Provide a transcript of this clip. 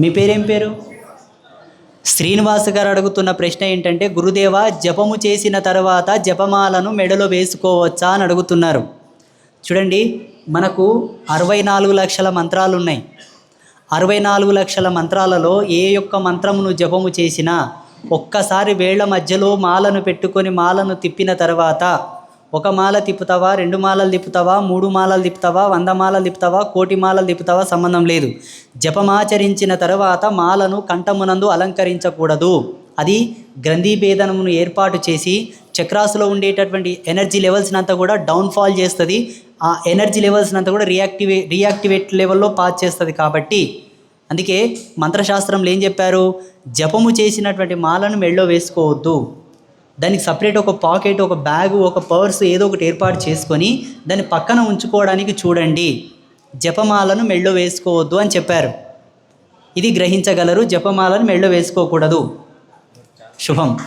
మీ పేరేం పేరు? శ్రీనివాస్ గారు అడుగుతున్న ప్రశ్న ఏంటంటే గురుదేవ జపము చేసిన తర్వాత జపమాలను మెడలో వేసుకోవచ్చా అని అడుగుతున్నారు. చూడండి మనకు అరవై నాలుగు లక్షల మంత్రాలు ఉన్నాయి అరవై నాలుగు లక్షల మంత్రాలలో ఏ యొక్క మంత్రమును జపము చేసినా ఒక్కసారి వేళ్ళ మధ్యలో మాలను పెట్టుకొని మాలను తిప్పిన తర్వాత ఒక మాల తిప్పుతావా రెండు మాలలు తిప్పుతావా మూడు మాలలు తిప్పుతావా వంద మాలలు తిప్పుతావా కోటి మాలలు తిప్పుతావా సంబంధం లేదు. జపమాచరించిన తర్వాత మాలను కంఠమునందు అలంకరించకూడదు. అది గ్రంథిభేదనమును ఏర్పాటు చేసి చక్రాసులో ఉండేటటువంటి ఎనర్జీ లెవెల్స్ని అంతా కూడా డౌన్ఫాల్ చేస్తుంది. ఆ ఎనర్జీ లెవెల్స్ని అంతా కూడా రియాక్టివే రియాక్టివేట్ లెవెల్లో పాస్ చేస్తుంది కాబట్టి. అందుకే మంత్రశాస్త్రంలో ఏం చెప్పారు? జపము చేసినటువంటి మాలను మెళ్ళో వేసుకోవద్దు. దానికి సపరేట్ ఒక పాకెట్ ఒక బ్యాగ్ ఒక పర్స్ ఏదో ఒకటి ఏర్పాటు చేసుకొని దాన్ని పక్కన ఉంచుకోవడానికి చూడండి. జపమాలను మెళ్ళో వేసుకోవద్దు అని చెప్పారు. ఇది గ్రహించగలరు జపమాలను మెళ్ళో వేసుకోకూడదు. శుభం.